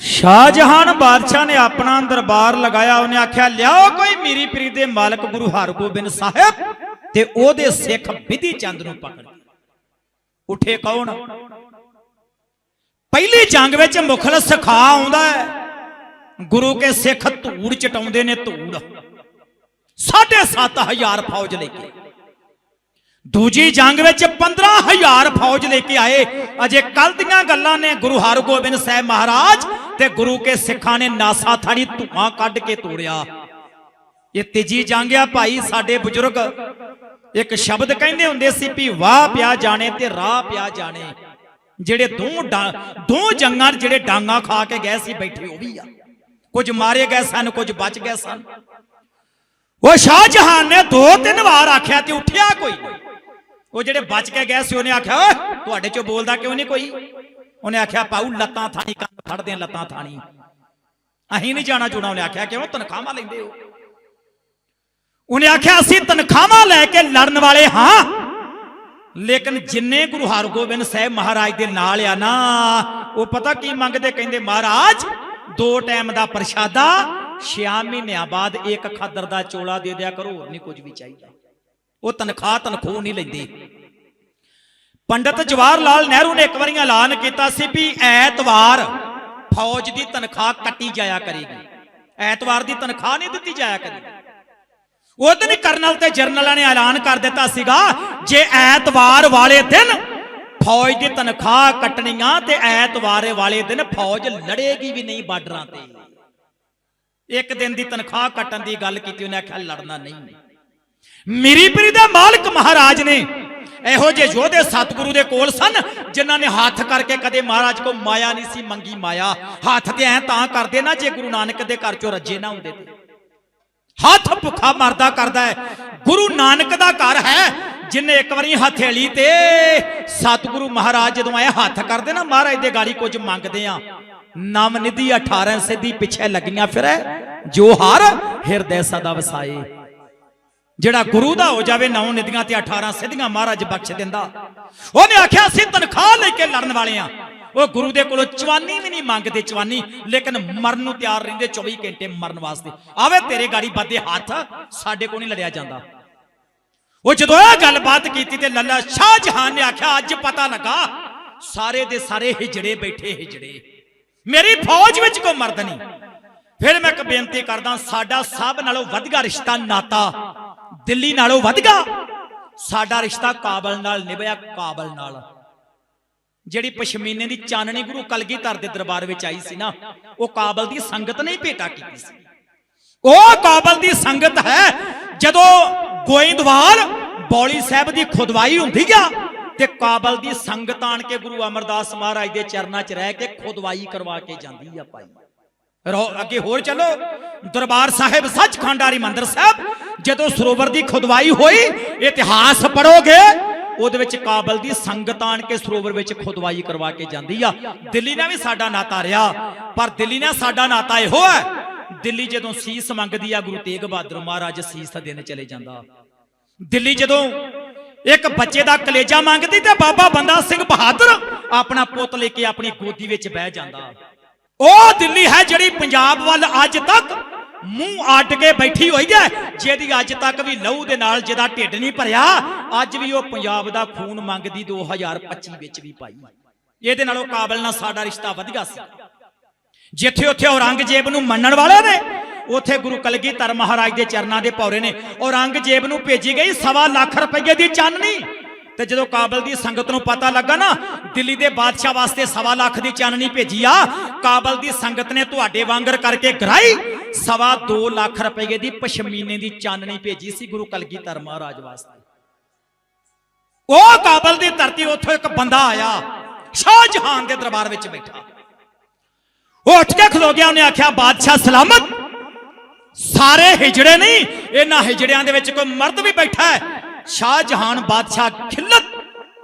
ਸ਼ਾਹਜਹਾਨ ਬਾਦਸ਼ਾਹ ਨੇ ਆਪਣਾ ਦਰਬਾਰ ਲਗਾਇਆ ਉਹਨੇ ਆਖਿਆ ਲਿਆਓ ਕੋਈ ਮੀਰੀ ਪੀਰੀ ਦੇ ਮਾਲਕ ਗੁਰੂ ਹਰਗੋਬਿੰਦ ਸਾਹਿਬ ਤੇ ਉਹਦੇ ਸਿੱਖ ਵਿਧੀ ਚੰਦ ਨੂੰ ਪਕੜ ਉਠੇ ਕੌਣ ਪਹਿਲੀ ਜੰਗ ਵਿੱਚ ਮੁਖਲਸ ਖਾ ਆਉਂਦਾ ਹੈ ਗੁਰੂ ਕੇ ਸਿੱਖ ਧੂੜ ਚਟਾਉਂਦੇ ਨੇ ਧੂੜ 7500 ਫੌਜ ਲੈ ਕੇ ਦੂਜੀ ਜੰਗ ਵਿੱਚ 15000 ਫੌਜ ਲੈ ਕੇ ਆਏ। ਅਜੇ ਕੱਲ ਦੀਆਂ ਗੱਲਾਂ ਨੇ ਗੁਰੂ ਹਰਗੋਬਿੰਦ ਸਾਹਿਬ ਮਹਾਰਾਜ ਤੇ ਗੁਰੂ ਕੇ ਸਿੱਖਾਂ ਨੇ ਨਾਸਾ ਥਾਣੀ ਧੂਆਂ ਕੱਢ ਕੇ ਤੋੜਿਆ। ਇਹ ਤੀਜੀ ਜੰਗ ਆ ਭਾਈ, ਸਾਡੇ ਬਜ਼ੁਰਗ। ਇੱਕ ਸ਼ਬਦ ਕਹਿੰਦੇ ਹੁੰਦੇ ਸੀ ਵੀ ਵਾਹ ਪਿਆ ਜਾਣੇ ਤੇ ਰਾਹ ਪਿਆ ਜਾਣੇ। ਜਿਹੜੇ ਦੋ ਦੋ ਜੰਗਾਂ ਜਿਹੜੇ ਡਾਂਗਾ ਖਾ ਕੇ ਗਏ ਸੀ, ਬੈਠੇ ਉਹ ਵੀ ਆ। ਕੁਝ ਮਾਰੇ ਗਏ ਸਨ, ਕੁਝ ਬਚ ਗਏ ਸਨ। ਉਹ ਸ਼ਾਹਜਹਾਨ ਨੇ ਦੋ ਤਿੰਨ ਵਾਰ ਆਖਿਆ ਤੇ ਉੱਠਿਆ ਕੋਈ ਨਹੀਂ। ਉਹ ਜਿਹੜੇ ਬਚ ਕੇ ਗਏ ਸੀ, ਉਹਨੇ ਆਖਿਆ ਤੁਹਾਡੇ ਚੋਂ ਬੋਲਦਾ ਕਿਉਂ ਨਹੀਂ ਕੋਈ? ਉਹਨੇ ਆਖਿਆ ਪਾਉ ਲੱਤਾਂ ਥਾਣੀ, ਕੰਨ ਫੜਦੇ ਲੱਤਾਂ ਥਾਣੀ। ਅਹੀਂ ਨਹੀਂ ਜਾਣਾ ਜੁਣਾ। ਉਹਨੇ ਆਖਿਆ, ਕਿਉਂ? ਤਨਖਾਹਾਂ ਲੈਂਦੇ ਹੋ? ਉਹਨੇ ਆਖਿਆ, ਅਸੀਂ ਤਨਖਾਹਾਂ ਲੈ ਕੇ ਲੜਨ ਵਾਲੇ ਹਾਂ। ਲੇਕਿਨ ਜਿੰਨੇ ਗੁਰੂ ਹਰਗੋਬਿੰਦ ਸਾਹਿਬ ਮਹਾਰਾਜ ਦੇ ਨਾਲ ਆ ਨਾ, ਉਹ ਪਤਾ ਕੀ ਮੰਗਦੇ? ਕਹਿੰਦੇ, ਮਹਾਰਾਜ, ਦੋ ਟਾਈਮ ਦਾ ਪ੍ਰਸ਼ਾਦਾ 6 ਮਹੀਨਿਆਂ ਬਾਅਦ ਇੱਕ ਖਾਦਰ ਦਾ ਚੋਲਾ ਦੇ ਦਿਆ ਕਰੋ, ਹੋਰ ਨਹੀਂ ਕੁਝ ਵੀ ਚਾਹੀਦਾ। ਉਹ ਤਨਖਾਹ ਤਨਖੂ ਨਹੀਂ ਲੈਂਦੇ। ਪੰਡਤ ਜਵਾਹਰ ਲਾਲ ਨਹਿਰੂ ਨੇ ਇੱਕ ਵਾਰੀ ਐਲਾਨ ਕੀਤਾ ਸੀ ਵੀ ਐਤਵਾਰ ਫੌਜ ਦੀ ਤਨਖਾਹ ਕੱਟੀ ਜਾਇਆ ਕਰੇਗੀ। ਐਤਵਾਰ ਦੀ ਤਨਖਾਹ ਨਹੀਂ ਦਿੱਤੀ ਜਾਇਆ ਕਰੇਗੀ। ਉਹ ਦਿਨ ਕਰਨਲ ਤੇ ਜਰਨਲਾਂ ਨੇ ਐਲਾਨ ਕਰ ਦਿੱਤਾ ਸੀਗਾ, ਜੇ ਐਤਵਾਰ ਵਾਲੇ ਦਿਨ ਫੌਜ ਦੀ ਤਨਖਾਹ ਕੱਟਣੀਆਂ ਤੇ ਐਤਵਾਰ ਵਾਲੇ ਦਿਨ ਫੌਜ ਲੜੇਗੀ ਵੀ ਨਹੀਂ ਬਾਰਡਰਾਂ ਤੇ। ਇੱਕ ਦਿਨ ਦੀ ਤਨਖਾਹ ਕੱਟਣ ਦੀ ਗੱਲ ਕੀਤੀ, ਉਹਨੇ ਆਖਿਆ ਲੜਨਾ ਨਹੀਂ। ਮੀਰੀ ਪੀਰੀ ਦਾ ਮਾਲਕ ਮਹਾਰਾਜ ਨੇ। ਇਹੋ ਜਿਹੇ ਯੋਧੇ ਸਤਿਗੁਰੂ ਦੇ ਕੋਲ ਸਨ, ਜਿਨ੍ਹਾਂ ਨੇ ਹੱਥ ਕਰਕੇ ਕਦੇ ਮਹਾਰਾਜ ਕੋ ਮਾਇਆ ਨਹੀਂ ਸੀ ਮੰਗੀ ਮਾਇਆ। ਹੱਥ ਤੇ ਐ ਤਾਂ ਕਰਦੇ ਨਾ ਜੇ ਗੁਰੂ ਨਾਨਕ ਦੇ ਘਰ ਚੋਂ ਰੱਜੇ ਨਾ ਹੁੰਦੇ ਤੇ। ਹੱਥ ਭੁੱਖਾ ਮਰਦਾ ਕਰਦਾ ਹੈ। ਗੁਰੂ ਨਾਨਕ ਦਾ ਘਰ ਹੈ, ਜਿਨੇ ਇੱਕ ਵਾਰੀ ਹਥੇਲੀ ਤੇ ਸਤਿਗੁਰੂ ਮਹਾਰਾਜ ਜਦੋਂ ਆਏ ਹੱਥ ਕਰਦੇ ਨਾ, ਮਹਾਰਾਜ ਦੇ ਗਾੜੀ ਕੁਝ ਮੰਗਦੇ ਆ। ਨਮ ਨਿਧੀ 18 ਸਿੱਧੀ ਪਿੱਛੇ ਲੱਗੀਆਂ ਫਿਰੈ, ਜੋ ਹਰ ਹਿਰਦੈ ਸਦਾ ਵਸਾਏ। ਜਿਹੜਾ ਗੁਰੂ ਦਾ ਹੋ ਜਾਵੇ, ਨੌ ਨਿਧੀਆਂ ਤੇ 18 ਸਿੱਧੀਆਂ ਮਹਾਰਾਜ ਬਖਸ਼ ਦਿੰਦਾ। ਉਹਨੇ ਆਖਿਆ, ਅਸੀਂ ਤਨਖਾਹ ਲੈ ਕੇ ਲੜਨ ਵਾਲੇ ਆ। ਉਹ ਗੁਰੂ ਦੇ ਕੋਲੋਂ ਚਵਾਨੀ ਵੀ ਨਹੀਂ ਮੰਗਦੇ, ਚਵਾਨੀ, ਲੇਕਿਨ ਮਰਨ ਨੂੰ ਤਿਆਰ ਰਹਿੰਦੇ 24 ਘੰਟੇ ਮਰਨ ਵਾਸਤੇ। ਆਵੇ, ਤੇਰੇ ਗਾੜੀ ਬੱਦੇ ਹੱਥ, ਸਾਡੇ ਕੋਲ ਨਹੀਂ ਲੜਿਆ ਜਾਂਦਾ। ਉਹ ਜਦੋਂ ਇਹ ਗੱਲਬਾਤ ਕੀਤੀ ਤੇ ਲੱਲਾ ਸ਼ਾਹਜਹਾਨ ਨੇ ਆਖਿਆ, ਅੱਜ ਪਤਾ ਲੱਗਾ, ਸਾਰੇ ਦੇ ਸਾਰੇ ਹਿਜੜੇ ਬੈਠੇ ਹਿਜੜੇ। ਮੇਰੀ ਫੌਜ ਵਿੱਚ ਕੋਈ ਮਰਦ ਨਹੀਂ। ਫਿਰ ਮੈਂ ਇੱਕ ਬੇਨਤੀ ਕਰਦਾ, ਸਾਡਾ ਸਭ ਨਾਲੋਂ ਵਧੀਆ ਰਿਸ਼ਤਾ ਨਾਤਾ ਦਿੱਲੀ ਨਾਲੋਂ ਵਧਗਾ ਸਾਡਾ ਰਿਸ਼ਤਾ ਕਾਬਲ ਨਾਲ ਨਿਭਿਆ, ਕਾਬਲ ਨਾਲ। ਜਿਹੜੀ ਪਸ਼ਮੀਨੇ ਦੀ ਚਾਨਣੀ ਗੁਰੂ ਕਲਗੀਧਰ ਦੇ ਦਰਬਾਰ ਵਿੱਚ ਆਈ ਸੀ ਨਾ, ਉਹ ਕਾਬਲ ਦੀ ਸੰਗਤ ਨੇ ਭੇਟਾ ਕੀਤੀ ਸੀ। ਉਹ ਕਾਬਲ ਦੀ ਸੰਗਤ ਹੈ, ਜਦੋਂ ਗੋਇੰਦਵਾਲ ਬੌਲੀ ਸਾਹਿਬ ਦੀ ਖੁਦਵਾਈ ਹੁੰਦੀ ਆ, ਤੇ ਕਾਬਲ ਦੀ ਸੰਗਤ ਆਣ ਕੇ ਗੁਰੂ ਅਮਰਦਾਸ ਮਹਾਰਾਜ ਦੇ ਚਰਨਾਂ 'ਚ ਰਹਿ ਕੇ ਖੁਦਵਾਈ ਕਰਵਾ ਕੇ ਜਾਂਦੀ ਆ ਭਾਈ। ਰੋ ਅੱਗੇ ਹੋਰ ਚੱਲੋ। ਦਰਬਾਰ ਸਾਹਿਬ ਸੱਚਖੰਡ ਹਰਿਮੰਦਰ ਸਾਹਿਬ ਜਦੋਂ ਸਰੋਵਰ ਦੀ ਖੁਦਵਾਈ ਹੋਈ, ਇਤਿਹਾਸ ਪੜੋਗੇ ਉਹਦੇ ਵਿੱਚ ਕਾਬਲ ਦੀ ਸੰਗਤ ਆਣ ਕੇ ਸਰੋਵਰ ਵਿੱਚ ਖੁਦਵਾਈ ਕਰਵਾ ਕੇ ਜਾਂਦੀ ਆ। ਦਿੱਲੀ ਨਾਲ ਵੀ ਸਾਡਾ ਨਾਤਾ ਰਿਹਾ ਪਰ ਦਿੱਲੀ ਨਾਲ ਸਾਡਾ ਨਾਤਾ ਇਹੋ ਹੈ ਦਿੱਲੀ ਜਦੋਂ ਸੀਸ ਮੰਗਦੀ ਆ, ਗੁਰੂ ਤੇਗ ਬਹਾਦਰ ਮਹਾਰਾਜ ਸੀਸ ਦੇਣ ਚਲੇ ਜਾਂਦਾ। ਦਿੱਲੀ ਜਦੋਂ ਇੱਕ ਬੱਚੇ ਦਾ ਕਲੇਜਾ ਮੰਗਦੀ ਤੇ ਬਾਬਾ ਬੰਦਾ ਸਿੰਘ ਬਹਾਦਰ ਆਪਣਾ ਪੁੱਤ ਲੈ ਕੇ ਆਪਣੀ ਗੋਦੀ ਵਿੱਚ ਬਹਿ ਜਾਂਦਾ। ਉਹ ਦਿੱਲੀ ਹੈ ਜਿਹੜੀ ਪੰਜਾਬ ਵੱਲ ਅੱਜ ਤੱਕ ਮੂੰਹ ਅੱਡ ਕੇ ਬੈਠੀ ਹੋਈ ਹੈ ਜਿਹਦੀ ਅੱਜ ਤੱਕ ਵੀ ਲਹੂ ਦੇ ਨਾਲ ਜਿਹਦਾ ਢਿੱਡ ਨਹੀਂ ਭਰਿਆ, ਅੱਜ ਵੀ ਉਹ ਪੰਜਾਬ ਦਾ ਖੂਨ ਮੰਗਦੀ 2025 ਵਿੱਚ ਵੀ ਪਾਈ। ਇਹਦੇ ਨਾਲੋਂ ਕਾਬਲ ਨਾਲ ਸਾਡਾ ਰਿਸ਼ਤਾ ਵਧੀਆ ਸੀ। ਜਿੱਥੇ ਉੱਥੇ ਔਰੰਗਜ਼ੇਬ ਨੂੰ ਮੰਨਣ ਵਾਲੇ ਨੇ, ਉੱਥੇ ਗੁਰੂ ਕਲਗੀਧਰ ਮਹਾਰਾਜ ਦੇ ਚਰਨਾਂ ਦੇ ਪੌਰੇ ਨੇ। ਔਰੰਗਜ਼ੇਬ ਨੂੰ ਭੇਜੀ ਗਈ ਸਵਾ ਲੱਖ ਰੁਪਏ ਦੀ ਚਾਨਣੀ। ਤੇ ਜਦੋਂ ਕਾਬਲ ਦੀ ਸੰਗਤ ਨੂੰ ਪਤਾ ਲੱਗਾ ਨਾ, ਦਿੱਲੀ ਦੇ ਬਾਦਸ਼ਾਹ ਵਾਸਤੇ ਸਵਾ ਲੱਖ ਦੀ ਚਾਨਣੀ ਭੇਜੀ ਆ, ਕਾਬਲ ਦੀ ਸੰਗਤ ਨੇ ਤੁਹਾਡੇ ਵਾਂਗਰ ਕਰਕੇ ਗਰਾਈ ਸਵਾ 2 ਲੱਖ ਰੁਪਏ ਦੀ ਪਸ਼ਮੀਨੇ ਦੀ ਚਾਨਣੀ ਭੇਜੀ ਸੀ ਗੁਰੂ ਕਲਗੀਧਰ ਮਹਾਰਾਜ ਵਾਸਤੇ ਉਹ ਕਾਬਲ ਦੀ ਧਰਤੀ ਉੱਥੋਂ ਇੱਕ ਬੰਦਾ ਆਇਆ ਸ਼ਾਹ ਜਹਾਨ ਦੇ ਦਰਬਾਰ ਵਿੱਚ ਬੈਠਾ ਉਹ ਉੱਠ ਕੇ ਖਲੋ ਗਿਆ ਉਹਨੇ ਆਖਿਆ ਬਾਦਸ਼ਾਹ ਸਲਾਮਤ ਸਾਰੇ ਹਿਜੜੇ ਨਹੀਂ ਇਹਨਾਂ ਹਿਜੜਿਆਂ ਦੇ ਵਿੱਚ ਕੋਈ ਮਰਦ ਵੀ ਬੈਠਾ ਹੈ ਸ਼ਾਹਜਹਾਨ ਬਾਦਸ਼ਾਹ ਖਿੱਲਤ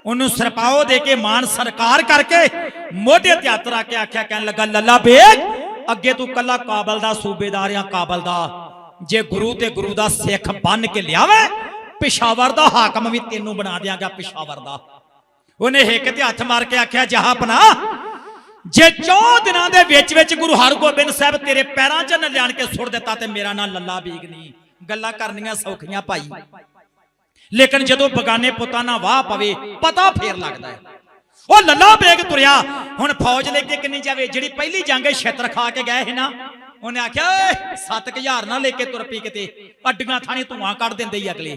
ਉਹਨੂੰ ਸਰਪਾਓ ਦੇ ਕੇ ਮਾਨ ਸਰਕਾਰ ਕਰਕੇ ਮੋਢੇ ਤੇ ਹੱਥ ਰੱਖ ਕੇ ਆਖਿਆ ਕਹਿਣ ਲੱਗਾ ਲੱਲਾ ਬੇਗ ਅੱਗੇ ਤੂੰ ਕੱਲਾ ਕਾਬਲ ਦਾ, ਸੂਬੇਦਾਰ ਆ ਕਾਬਲ ਦਾ। ਜੇ ਗੁਰੂ ਤੇ ਗੁਰੂ ਦਾ ਸਿੱਖ ਬੰਨ ਕੇ ਲਿਆਵੇ, ਪਿਸ਼ਾਵਰ ਦਾ ਹਾਕਮ ਵੀ ਤੈਨੂੰ ਬਣਾ ਦਿਆਂਗਾ, ਪਿਸ਼ਾਵਰ ਦਾ। ਉਹਨੇ ਹਿੱਕ ਤੇ ਹੱਥ ਮਾਰ ਕੇ ਆਖਿਆ ਜਹਾਪਨਾ ਜੇ 4 ਦਿਨਾਂ ਦੇ ਵਿੱਚ ਵਿੱਚ ਗੁਰੂ ਹਰਗੋਬਿੰਦ ਸਾਹਿਬ ਤੇਰੇ ਪੈਰਾਂ 'ਚ ਨਾ ਕੇ ਸੁੱਟ ਦਿੱਤਾ ਤੇ ਮੇਰਾ ਨਾਂ ਲੱਲਾ ਬੀਗ ਨਹੀਂ ਗੱਲਾਂ ਕਰਨੀਆਂ ਸੌਖੀਆਂ ਭਾਈ। ਲੇਕਿਨ ਜਦੋਂ ਬਗਾਨੇ ਪੁੱਤਾਂ ਨਾਲ ਵਾਹ ਪਵੇ, ਪਤਾ ਫੇਰ ਲੱਗਦਾ ਹੈ। ਉਹ ਲੱਲਾ ਬੇਗ ਤੁਰਿਆ ਹੁਣ ਫੌਜ ਲੈ ਕੇ ਕਿੰਨੀ ਜਾਵੇ? ਜਿਹੜੀ ਪਹਿਲੀ ਜੰਗ ਹੈ, ਛੇਤਰ ਖਾ ਕੇ ਗਏ ਸੀ ਨਾ। ਉਹਨੇ ਆਖਿਆ, ਓਏ 7000 ਨਾ ਲੈ ਕੇ ਤੁਰ ਪਈ ਕਿਤੇ। ਅੱਡੀਆਂ ਥਾਣੀ ਧੂਆਂ ਕੱਢ ਦਿੰਦੇ ਹੀ ਅਗਲੇ।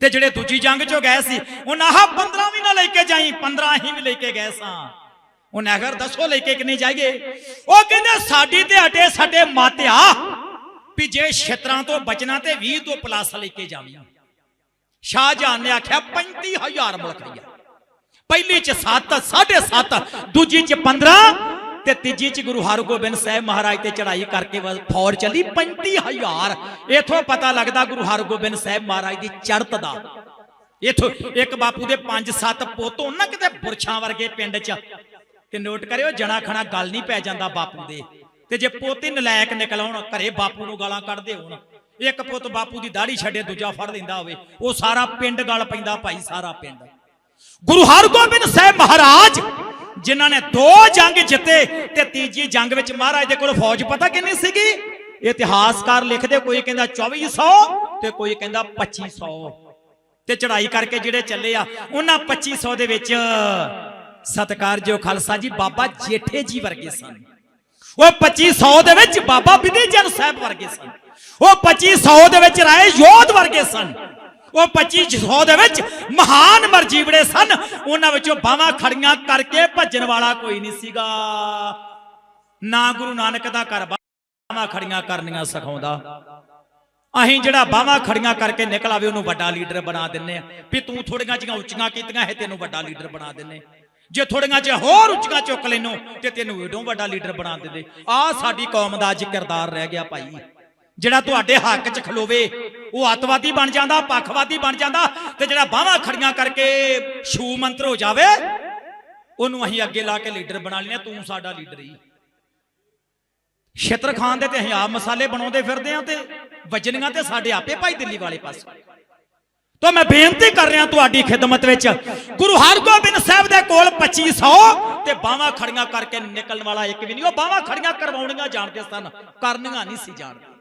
ਤੇ ਜਿਹੜੇ ਦੂਜੀ ਜੰਗ ਚੋਂ ਗਏ ਸੀ, ਉਹਨਾਂ ਆਹ 15 ਵੀ ਨਾ ਲੈ ਕੇ ਜਾਈ 15 ਹੀ ਵੀ ਲੈ ਕੇ ਗਏ ਸਾਂ। ਉਹਨੇ ਅਗਰ ਦੱਸੋ ਲੈ ਕੇ ਕਿੰਨੀ ਜਾਈਏ? ਉਹ ਕਹਿੰਦੇ, ਸਾਡੀ ਤੇ ਹਟੇ ਸਾਡੇ ਮਾਤਿਆ ਵੀ ਜੇ ਛੇਤਰਾਂ ਤੋਂ ਬਚਣਾ ਤੇ 20 ਤੋਂ ਪਲੱਸ ਲੈ ਕੇ ਜਾਵੀਂ। ਸ਼ਾਹਜਹਾਨ ਨੇ ਆਖਿਆ 35000 ਮੁਲਕ ਪਹਿਲੀ ਚ 7 7.5 ਦੂਜੀ ਚ 15 ਤੇ ਤੀਜੀ ਚ ਗੁਰੂ ਹਰਗੋਬਿੰਦ ਸਾਹਿਬ ਮਹਾਰਾਜ ਤੇ ਚੜ੍ਹਾਈ ਕਰਕੇ ਵਾ- ਫੌਜ ਚੱਲੀ 35000 ਇਥੋਂ ਪਤਾ ਲੱਗਦਾ ਗੁਰੂ ਹਰਗੋਬਿੰਦ ਸਾਹਿਬ ਮਹਾਰਾਜ ਦੀ ਚੜ੍ਹਤ ਦਾ। ਇਥੋਂ ਇੱਕ ਬਾਪੂ ਦੇ 5-7 ਪੁੱਤ ਉਹਨਾਂ ਕਿਤੇ ਬੁਰਛਾਂ ਵਰਗੇ ਪਿੰਡ ਚ। ਤੇ ਨੋਟ ਕਰਿਓ, ਜਣਾ ਖਣਾ ਗੱਲ ਨਹੀਂ ਪੈ ਜਾਂਦਾ ਬਾਪੂ ਦੇ। ਤੇ ਜੇ ਪੋਤੇ ਨਲਾਇਕ ਨਿਕਲ ਆਉਣ ਘਰੇ ਬਾਪੂ ਨੂੰ ਗਾਲਾਂ ਕੱਢਦੇ ਹੋਣ, ਇੱਕ ਪੁੱਤ ਬਾਪੂ ਦੀ ਦਾੜੀ ਛੱਡੇ ਦੂਜਾ ਫੜ ਲੈਂਦਾ ਹੋਵੇ, ਉਹ ਸਾਰਾ ਪਿੰਡ ਗਲ ਪੈਂਦਾ ਭਾਈ, ਸਾਰਾ ਪਿੰਡ। ਗੁਰੂ ਹਰਗੋਬਿੰਦ ਸਾਹਿਬ ਮਹਾਰਾਜ, ਜਿਨ੍ਹਾਂ ਨੇ ਦੋ ਜੰਗ ਜਿੱਤੇ ਤੇ ਤੀਜੀ ਜੰਗ ਵਿੱਚ ਮਹਾਰਾਜ ਦੇ ਕੋਲ ਫੌਜ ਪਤਾ ਕਿੰਨੀ ਸੀਗੀ? ਇਤਿਹਾਸਕਾਰ ਲਿਖਦੇ, ਕੋਈ ਕਹਿੰਦਾ 2400 ਤੇ ਕੋਈ ਕਹਿੰਦਾ 2500 ਤੇ ਚੜ੍ਹਾਈ ਕਰਕੇ ਜਿਹੜੇ ਚੱਲੇ ਆ, ਉਹਨਾਂ 2500 ਦੇ ਵਿੱਚ ਸਤਕਾਰਯੋਗ ਖਾਲਸਾ ਜੀ, ਬਾਬਾ ਜੇਠੇ ਜੀ ਵਰਗੇ ਸਨ। ਉਹ 2500 ਦੇ ਵਿੱਚ ਬਾਬਾ ਵਿਧੀ ਜਨ ਸਾਹਿਬ ਵਰਗੇ ਸਨ। ਉਹ 2500 ਦੇ ਵਿੱਚ ਰਾਏ ਯੋਧ ਵਰਗੇ ਸਨ। ਉਹ 2500 ਦੇ ਵਿੱਚ ਮਹਾਨ ਮਰਜੀਵੜੇ ਸਨ। ਉਹਨਾਂ ਵਿੱਚੋਂ ਬਾਹਾਂ ਖੜੀਆਂ ਕਰਕੇ ਭੱਜਣ ਵਾਲਾ ਕੋਈ ਨਹੀਂ ਸੀਗਾ। ਨਾ ਗੁਰੂ ਨਾਨਕ ਦਾ ਘਰ ਬਾਹਾਂ ਖੜੀਆਂ ਕਰਨੀਆਂ ਸਿਖਾਉਂਦਾ। ਅਸੀਂ ਜਿਹੜਾ ਬਾਹਾਂ ਖੜੀਆਂ ਕਰਕੇ ਨਿਕਲ ਆਵੇ, ਉਹਨੂੰ ਵੱਡਾ ਲੀਡਰ ਬਣਾ ਦਿੰਨੇ ਆ ਵੀ ਤੂੰ ਥੋੜੀਆਂ ਜਿਹੀਆਂ ਉੱਚੀਆਂ ਕੀਤੀਆਂ ਹੈ ਤੈਨੂੰ ਵੱਡਾ ਲੀਡਰ ਬਣਾ ਦਿੰਨੇ ਜੇ ਥੋੜੀਆਂ ਜਿਹਾ ਹੋਰ ਉੱਚੀਆਂ ਚੁੱਕ ਲੈਨੋ, ਤੇ ਤੈਨੂੰ ਏਡੋਂ ਵੱਡਾ ਲੀਡਰ ਬਣਾ ਦਿੰਦੇ। ਆ ਸਾਡੀ ਕੌਮ ਦਾ ਅੱਜ ਕਿਰਦਾਰ ਰਹਿ ਗਿਆ ਭਾਈ। ਜਿਹੜਾ ਤੁਹਾਡੇ ਹੱਕ 'ਚ ਖਲੋਵੇ, ਉਹ ਅੱਤਵਾਦੀ ਬਣ ਜਾਂਦਾ, ਪੱਖਵਾਦੀ ਬਣ ਜਾਂਦਾ ਤੇ ਜਿਹੜਾ ਬਾਹਾਂ ਖੜੀਆਂ ਕਰਕੇ ਛੂ ਮੰਤਰ ਹੋ ਜਾਵੇ, ਉਹਨੂੰ ਅਸੀਂ ਅੱਗੇ ਲਾ ਕੇ ਲੀਡਰ ਬਣਾ ਲੈਨੇ ਤੂੰ ਸਾਡਾ ਲੀਡਰ ਹੀ। ਛਿੱਤਰ ਖਾਨ ਦੇ ਤੇ ਅਸੀਂ ਆਪ ਮਸਾਲੇ ਬਣਾਉਂਦੇ ਫਿਰਦੇ ਆ ਤੇ ਵਜਨੀਆਂ ਤੇ ਸਾਡੇ ਆਪੇ ਭਾਈ ਦਿੱਲੀ ਵਾਲੇ ਪਾਸੇ। ਤਾਂ ਮੈਂ ਬੇਨਤੀ ਕਰ ਰਿਹਾ ਤੁਹਾਡੀ ਖਿਦਮਤ ਵਿੱਚ, ਗੁਰੂ ਹਰਗੋਬਿੰਦ ਸਾਹਿਬ ਦੇ ਕੋਲ 2500 ਤੇ ਬਾਹਾਂ ਖੜੀਆਂ ਕਰਕੇ ਨਿਕਲਣ ਵਾਲਾ ਇੱਕ ਵੀ ਨਹੀਂ, ਉਹ ਬਾਹਾਂ ਖੜੀਆਂ ਕਰਵਾਉਣੀਆਂ ਜਾਣਦੇ ਸਨ, ਕਰਨੀਆਂ ਨਹੀਂ ਸੀ ਜਾਣਦੇ।